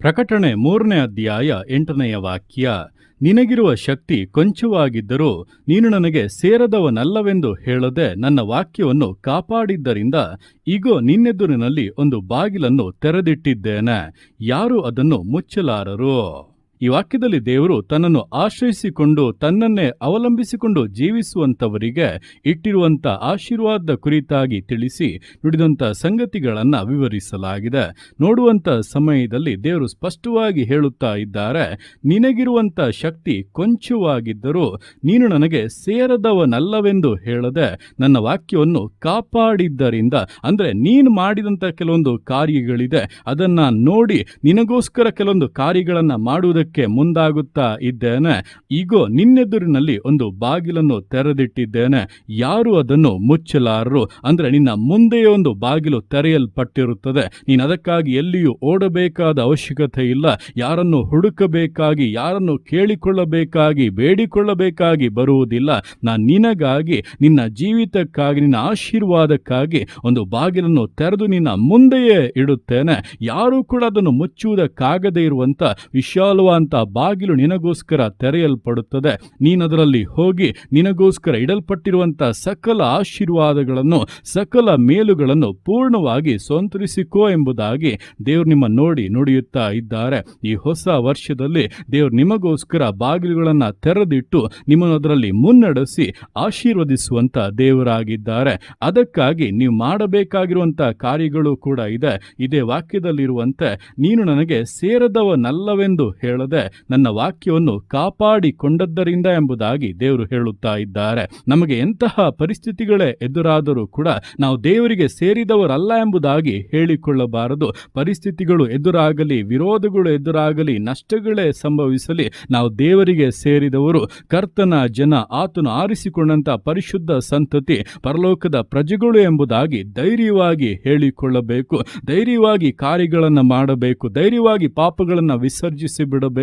ಪ್ರಕಟಣೆ ಮೂರನೇ ಅಧ್ಯಾಯ ಎಂಟನೆಯ ವಾಕ್ಯ, ನಿನಗಿರುವ ಶಕ್ತಿ ಕೊಂಚವಾಗಿದ್ದರೂ ನೀನು ನನಗೆ ಸೇರದವನಲ್ಲವೆಂದು ಹೇಳದೆ ನನ್ನ ವಾಕ್ಯವನ್ನು ಕಾಪಾಡಿದ್ದರಿಂದ ಈಗೋ ನಿನ್ನೆದುರಿನಲ್ಲಿ ಒಂದು ಬಾಗಿಲನ್ನು ತೆರೆದಿಟ್ಟಿದ್ದೇನೆ. ಯಾರು ಅದನ್ನು ಮುಚ್ಚಲಾರರು? ಈ ವಾಕ್ಯದಲ್ಲಿ ದೇವರು ತನ್ನನ್ನು ಆಶ್ರಯಿಸಿಕೊಂಡು ತನ್ನನ್ನೇ ಅವಲಂಬಿಸಿಕೊಂಡು ಜೀವಿಸುವಂತವರಿಗೆ ಇಟ್ಟಿರುವಂತ ಆಶೀರ್ವಾದ ಕುರಿತಾಗಿ ತಿಳಿಸಿ ನುಡಿದಂತ ಸಂಗತಿಗಳನ್ನು ವಿವರಿಸಲಾಗಿದೆ. ನೋಡುವಂತ ಸಮಯದಲ್ಲಿ ದೇವರು ಸ್ಪಷ್ಟವಾಗಿ ಹೇಳುತ್ತಾ ಇದ್ದಾರೆ ನಿನಗಿರುವಂತ ಶಕ್ತಿ ಕೊಂಚವಾಗಿದ್ದರೂ ನೀನು ನನಗೆ ಸೇರದವನಲ್ಲವೆಂದು ಹೇಳದೆ ನನ್ನ ವಾಕ್ಯವನ್ನು ಕಾಪಾಡಿದ್ದರಿಂದ, ಅಂದರೆ ನೀನು ಮಾಡಿದಂತ ಕೆಲವೊಂದು ಕಾರ್ಯಗಳಿದೆ, ಅದನ್ನ ನೋಡಿ ನಿನಗೋಸ್ಕರ ಕೆಲವೊಂದು ಕಾರ್ಯಗಳನ್ನು ಮಾಡುವುದಕ್ಕೆ ಮುಂದಾಗುತ್ತಾ ಇದ್ದೇನೆ. ಈಗ ನಿನ್ನೆದುರಿನಲ್ಲಿ ಒಂದು ಬಾಗಿಲನ್ನು ತೆರೆದಿಟ್ಟಿದ್ದೇನೆ. ಯಾರು ಅದನ್ನು ಮುಚ್ಚಲಾರರು? ಅಂದ್ರೆ ನಿನ್ನ ಮುಂದೆಯೇ ಒಂದು ಬಾಗಿಲು ತೆರೆಯಲ್ಪಟ್ಟಿರುತ್ತದೆ. ನೀನು ಅದಕ್ಕಾಗಿ ಎಲ್ಲಿಯೂ ಓಡಬೇಕಾದ ಅವಶ್ಯಕತೆ ಇಲ್ಲ. ಯಾರನ್ನು ಹುಡುಕಬೇಕಾಗಿ, ಯಾರನ್ನು ಕೇಳಿಕೊಳ್ಳಬೇಕಾಗಿ, ಬೇಡಿಕೊಳ್ಳಬೇಕಾಗಿ ಬರುವುದಿಲ್ಲ. ನಾನು ನಿನಗಾಗಿ, ನಿನ್ನ ಜೀವಿತಕ್ಕಾಗಿ, ನಿನ್ನ ಆಶೀರ್ವಾದಕ್ಕಾಗಿ ಒಂದು ಬಾಗಿಲನ್ನು ತೆರೆದು ನಿನ್ನ ಮುಂದೆಯೇ ಇಡುತ್ತೇನೆ. ಯಾರೂ ಕೂಡ ಅದನ್ನು ಮುಚ್ಚುವುದಕ್ಕಾಗದೇ ಇರುವಂತ ವಿಶಾಲವಾದಂತ ಬಾಗಿಲು ನಿನಗೋಸ್ಕರ ತೆರೆಯಲ್ಪಡುತ್ತದೆ. ನೀನದರಲ್ಲಿ ಹೋಗಿ ನಿನಗೋಸ್ಕರ ಇಡಲ್ಪಟ್ಟಿರುವಂತ ಸಕಲ ಆಶೀರ್ವಾದಗಳನ್ನು, ಸಕಲ ಮೇಲುಗಳನ್ನು ಪೂರ್ಣವಾಗಿ ಸ್ವಂತರಿಸಿಕೋ ಎಂಬುದಾಗಿ ದೇವರು ನಿಮ್ಮ ನೋಡಿ ನುಡಿಯುತ್ತಾ ಇದ್ದಾರೆ. ಈ ಹೊಸ ವರ್ಷದಲ್ಲಿ ದೇವರು ನಿಮಗೋಸ್ಕರ ಬಾಗಿಲುಗಳನ್ನು ತೆರೆದಿಟ್ಟು ನಿಮ್ಮನ್ನು ಅದರಲ್ಲಿ ಮುನ್ನಡೆಸಿ ಆಶೀರ್ವದಿಸುವಂತ ದೇವರಾಗಿದ್ದಾರೆ. ಅದಕ್ಕಾಗಿ ನೀವು ಮಾಡಬೇಕಾಗಿರುವಂತ ಕಾರ್ಯಗಳು ಕೂಡ ಇದೆ. ಇದೇ ವಾಕ್ಯದಲ್ಲಿರುವಂತೆ, ನೀನು ನನಗೆ ಸೇರದವನಲ್ಲವೆಂದು ಹೇಳದೆ ನನ್ನ ವಾಕ್ಯವನ್ನು ಕಾಪಾಡಿಕೊಂಡದ್ದರಿಂದ ಎಂಬುದಾಗಿ ದೇವರು ಹೇಳುತ್ತಾ ಇದ್ದಾರೆ. ನಮಗೆ ಎಂತಹ ಪರಿಸ್ಥಿತಿಗಳೇ ಎದುರಾದರೂ ಕೂಡ ನಾವು ದೇವರಿಗೆ ಸೇರಿದವರಲ್ಲ ಎಂಬುದಾಗಿ ಹೇಳಿಕೊಳ್ಳಬಾರದು. ಪರಿಸ್ಥಿತಿಗಳು ಎದುರಾಗಲಿ, ವಿರೋಧಗಳು ಎದುರಾಗಲಿ, ನಷ್ಟಗಳೇ ಸಂಭವಿಸಲಿ, ನಾವು ದೇವರಿಗೆ ಸೇರಿದವರು. ಕರ್ತನ ಜನ ಆತನು ಆರಿಸಿಕೊಂಡಂತಹ ಪರಿಶುದ್ಧ ಸಂತತಿ ಪರಲೋಕದ ಪ್ರಜೆಗಳು ಎಂಬುದಾಗಿ ಧೈರ್ಯವಾಗಿ ಹೇಳಿಕೊಳ್ಳಬೇಕು. ಧೈರ್ಯವಾಗಿ ಕಾರ್ಯಗಳನ್ನು ಮಾಡಬೇಕು. ಧೈರ್ಯವಾಗಿ ಪಾಪಗಳನ್ನು ವಿಸರ್ಜಿಸಿ ಬಿಡಬೇಕು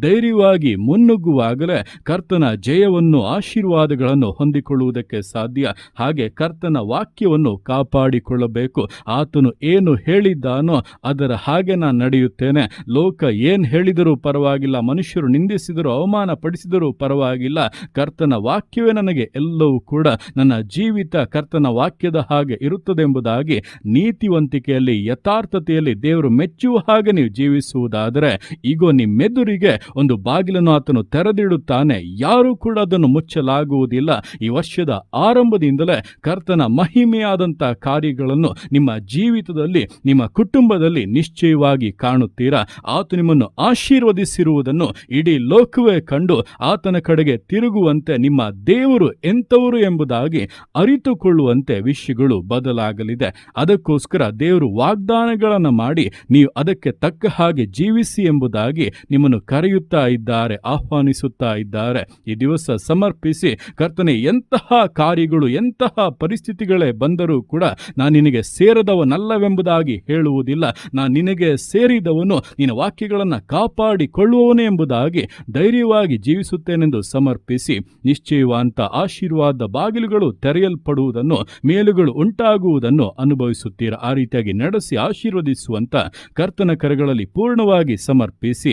ಧೈರ್ಯವಾಗಿ ಮುನ್ನುಗ್ಗುವಾಗಲೇ ಕರ್ತನ ಜಯವನ್ನು, ಆಶೀರ್ವಾದಗಳನ್ನು ಹೊಂದಿಕೊಳ್ಳುವುದಕ್ಕೆ ಸಾಧ್ಯ. ಹಾಗೆ ಕರ್ತನ ವಾಕ್ಯವನ್ನು ಕಾಪಾಡಿಕೊಳ್ಳಬೇಕು. ಆತನು ಏನು ಹೇಳಿದ್ದಾನೋ ಅದರ ಹಾಗೆ ನಾನು ನಡೆಯುತ್ತೇನೆ. ಲೋಕ ಏನು ಹೇಳಿದರೂ ಪರವಾಗಿಲ್ಲ. ಮನುಷ್ಯರು ನಿಂದಿಸಿದರೂ ಅವಮಾನ ಪಡಿಸಿದರೂ ಪರವಾಗಿಲ್ಲ. ಕರ್ತನ ವಾಕ್ಯವೇ ನನಗೆ ಎಲ್ಲವೂ ಕೂಡ. ನನ್ನ ಜೀವಿತ ಕರ್ತನ ವಾಕ್ಯದ ಹಾಗೆ ಇರುತ್ತದೆಂಬುದಾಗಿ ನೀತಿವಂತಿಕೆಯಲ್ಲಿ, ಯಥಾರ್ಥತೆಯಲ್ಲಿ ದೇವರು ಮೆಚ್ಚುವ ಹಾಗೆ ನೀವು ಜೀವಿಸುವುದಾದರೆ ಈಗೋ ನಿಮ್ಮೆದುರಿಗೆ ಒಂದು ಬಾಗಿಲನ್ನು ಆತನು ತೆರೆದಿಡುತ್ತಾನೆ. ಯಾರೂ ಕೂಡ ಅದನ್ನು ಮುಚ್ಚಲಾಗುವುದಿಲ್ಲ. ಈ ವರ್ಷದ ಆರಂಭದಿಂದಲೇ ಕರ್ತನ ಮಹಿಮೆಯಾದಂಥ ಕಾರ್ಯಗಳನ್ನು ನಿಮ್ಮ ಜೀವಿತದಲ್ಲಿ, ನಿಮ್ಮ ಕುಟುಂಬದಲ್ಲಿ ನಿಶ್ಚಯವಾಗಿ ಕಾಣುತ್ತೀರಾ? ಆತ ನಿಮ್ಮನ್ನು ಆಶೀರ್ವದಿಸಿರುವುದನ್ನು ಇಡೀ ಲೋಕವೇ ಕಂಡು ಆತನ ಕಡೆಗೆ ತಿರುಗುವಂತೆ ನಿಮ್ಮ ದೇವರು ಎಂಥವರು ಎಂಬುದಾಗಿ ಅರಿತುಕೊಳ್ಳುವಂತೆ ವಿಷಯಗಳು ಬದಲಾಗಲಿದೆ. ಅದಕ್ಕೋಸ್ಕರ ದೇವರು ವಾಗ್ದಾನಗಳನ್ನು ಮಾಡಿ, ನೀವು ಅದಕ್ಕೆ ತಕ್ಕ ಹಾಗೆ ಜೀವಿಸಿ ಎಂಬುದಾಗಿ ನಿಮ್ಮನ್ನು ಕರೆಯುತ್ತಾ ಇದ್ದಾರೆ, ಆಹ್ವಾನಿಸುತ್ತಾ ಇದ್ದಾರೆ. ಈ ದಿವಸ ಸಮರ್ಪಿಸಿ ಕರ್ತನೆ, ಎಂತಹ ಕಾರ್ಯಗಳು, ಎಂತಹ ಪರಿಸ್ಥಿತಿಗಳೇ ಬಂದರೂ ಕೂಡ ನಾನು ನಿನಗೆ ಸೇರದವನಲ್ಲವೆಂಬುದಾಗಿ ಹೇಳುವುದಿಲ್ಲ. ನಾನು ನಿನಗೆ ಸೇರಿದವನು ನಿನ್ನ ವಾಕ್ಯಗಳನ್ನು ಕಾಪಾಡಿಕೊಳ್ಳುವವನೇ ಎಂಬುದಾಗಿ ಧೈರ್ಯವಾಗಿ ಜೀವಿಸುತ್ತೇನೆಂದು ಸಮರ್ಪಿಸಿ ನಿಶ್ಚಯವಾದ ಆಶೀರ್ವಾದ ಬಾಗಿಲುಗಳು ತೆರೆಯಲ್ಪಡುವುದನ್ನು, ಮೇಲುಗಳು ಉಂಟಾಗುವುದನ್ನು ಅನುಭವಿಸುತ್ತೀರಾ? ಆ ರೀತಿಯಾಗಿ ನಡೆಸಿ ಆಶೀರ್ವದಿಸುವಂತ ಕರ್ತನ ಕರೆಗಳಲ್ಲಿ ಪೂರ್ಣವಾಗಿ ಸಮರ್ಪಿಸಿ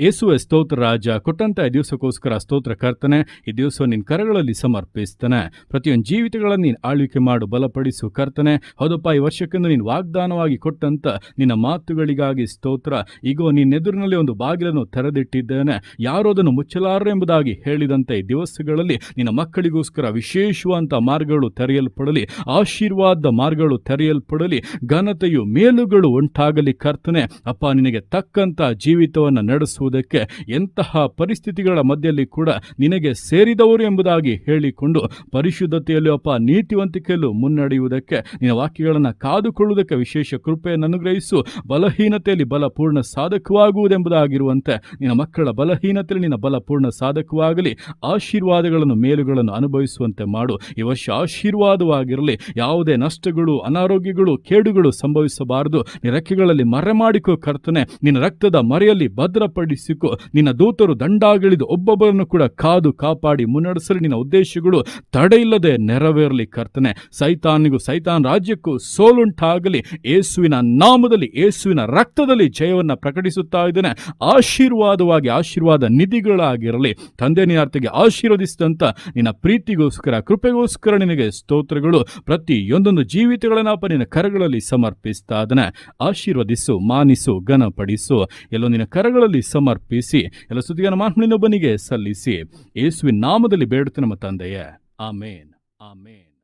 ಯೇಸುವೆ ಸ್ತೋತ್ರ ರಾಜ, ಕೊಟ್ಟಂತ ಈ ದಿವಸಕ್ಕೋಸ್ಕರ ಸ್ತೋತ್ರ ಕರ್ತನೆ, ಈ ದಿವಸ ನಿನ್ನ ಕರಗಳಲ್ಲಿ ಸಮರ್ಪಿಸ್ತಾನೆ. ಪ್ರತಿಯೊಂದು ಜೀವಿತಗಳನ್ನು ನೀನು ಆಳ್ವಿಕೆ ಮಾಡು, ಬಲಪಡಿಸು ಕರ್ತನೆ. ಹೌದಪ್ಪ, ಈ ವರ್ಷಕ್ಕೆಂದು ನೀನು ವಾಗ್ದಾನವಾಗಿ ಕೊಟ್ಟಂತ ನಿನ್ನ ಮಾತುಗಳಿಗಾಗಿ ಸ್ತೋತ್ರ. ಈಗೋ ನಿನ್ನೆದುರಿನಲ್ಲಿ ಒಂದು ಬಾಗಿಲನ್ನು ತೆರೆದಿಟ್ಟಿದ್ದೇನೆ. ಯಾರೋ ಅದನ್ನು ಮುಚ್ಚಲಾರರು ಎಂಬುದಾಗಿ ಹೇಳಿದಂತೆ ಈ ದಿವಸಗಳಲ್ಲಿ ನಿನ್ನ ಮಕ್ಕಳಿಗೋಸ್ಕರ ವಿಶೇಷವಾದಂಥ ಮಾರ್ಗಗಳು ತೆರೆಯಲ್ಪಡಲಿ, ಆಶೀರ್ವಾದ ಮಾರ್ಗಗಳು ತೆರೆಯಲ್ಪಡಲಿ, ಘನತೆಯು ಮೇಲುಗಳು ಉಂಟಾಗಲಿ ಕರ್ತನೆ. ಅಪ್ಪ, ನಿನಗೆ ತಕ್ಕಂತ ಜೀವಿತವನ್ನು ನಡೆಸುವುದಕ್ಕೆ ಎಂತಹ ಪರಿಸ್ಥಿತಿಗಳ ಮಧ್ಯದಲ್ಲಿ ಕೂಡ ನಿನಗೆ ಸೇರಿದವರು ಎಂಬುದಾಗಿ ಹೇಳಿಕೊಂಡು ಪರಿಶುದ್ಧತೆಯಲ್ಲಿ ಅಪ್ಪ ನೀತಿವಂತಿಕೆಯಲ್ಲೂ ಮುನ್ನಡೆಯುವುದಕ್ಕೆ ನಿನ್ನ ವಾಕ್ಯಗಳನ್ನು ಕಾದುಕೊಳ್ಳುವುದಕ್ಕೆ ವಿಶೇಷ ಕೃಪೆಯನ್ನು ಅನುಗ್ರಹಿಸು. ಬಲಹೀನತೆಯಲ್ಲಿ ಬಲಪೂರ್ಣ ಸಾಧಕವಾಗುವುದೆಂಬುದಾಗಿರುವಂತೆ ನಿನ್ನ ಮಕ್ಕಳ ಬಲಹೀನತೆಯಲ್ಲಿ ನಿನ್ನ ಬಲಪೂರ್ಣ ಸಾಧಕವಾಗಲಿ. ಆಶೀರ್ವಾದಗಳನ್ನು ಮೇಲುಗಳನ್ನು ಅನುಭವಿಸುವಂತೆ ಮಾಡು. ಈ ವರ್ಷ ಆಶೀರ್ವಾದವಾಗಿರಲಿ. ಯಾವುದೇ ನಷ್ಟಗಳು, ಅನಾರೋಗ್ಯಗಳು, ಕೇಡುಗಳು ಸಂಭವಿಸಬಾರದು. ನಿನ್ನ ರೆಕ್ಕೆಗಳಲ್ಲಿ ಮರೆ ಮಾಡಿಕೋ ಕರ್ತನೆ. ನಿನ್ನ ರಕ್ತದ ಮರೆಯಲ್ಲಿ ಭದ್ರಪಡಿಸು. ತಪ್ಪಿಸಿಕೊ ನಿನ್ನ ದೂತರು ದಂಡಾಗಿಳಿದು ಒಬ್ಬೊಬ್ಬರನ್ನು ಕೂಡ ಕಾದು ಕಾಪಾಡಿ ಮುನ್ನಡೆಸಲಿ ನಿನ್ನ ಉದ್ದೇಶಗಳು ತಡೆಯಿಲ್ಲದೆ ನೆರವೇರಲಿ ಕರ್ತನೆ. ಸೈತಾನಿಗೂ ಸೈತಾನ್ ರಾಜ್ಯಕ್ಕೂ ಸೋಲುಂಟಾಗಲಿ. ಏಸುವಿನ ನಾಮದಲ್ಲಿ ಏಸುವಿನ ರಕ್ತದಲ್ಲಿ ಜಯವನ್ನು ಪ್ರಕಟಿಸುತ್ತಾ ಇದ್ದೇನೆ. ಆಶೀರ್ವಾದವಾಗಿ ಆಶೀರ್ವಾದ ನಿಧಿಗಳಾಗಿರಲಿ. ತಂದೆ ನಿನಾರ್ಥಿಗೆ ಆಶೀರ್ವದಿಸಿದಂಥ ನಿನ್ನ ಪ್ರೀತಿಗೋಸ್ಕರ, ಕೃಪೆಗೋಸ್ಕರ ನಿನಗೆ ಸ್ತೋತ್ರಗಳು. ಪ್ರತಿಯೊಂದೊಂದು ಜೀವಿತಗಳನ್ನಪ್ಪ ನಿನ್ನ ಕರಗಳಲ್ಲಿ ಸಮರ್ಪಿಸ್ತಾ ಇದ್ದಾನೆ. ಆಶೀರ್ವದಿಸು, ಮಾನಿಸು, ಘನಪಡಿಸು. ಎಲ್ಲೋ ನಿನ್ನ ಕರಗಳಲ್ಲಿ ಸಮರ್ಪಿಸಿ. ಎಲ್ಲ ಸುದ್ದಿಗನ ಮಾಹಿನೊಬ್ಬನಿಗೆ ಸಲ್ಲಿಸಿ. ಯೇಸುವಿನ ನಾಮದಲ್ಲಿ ಬೇಡುತ್ತೆ ನಮ್ಮ ತಂದೆಯೇ. ಆಮೇನ್. ಆಮೇನ್.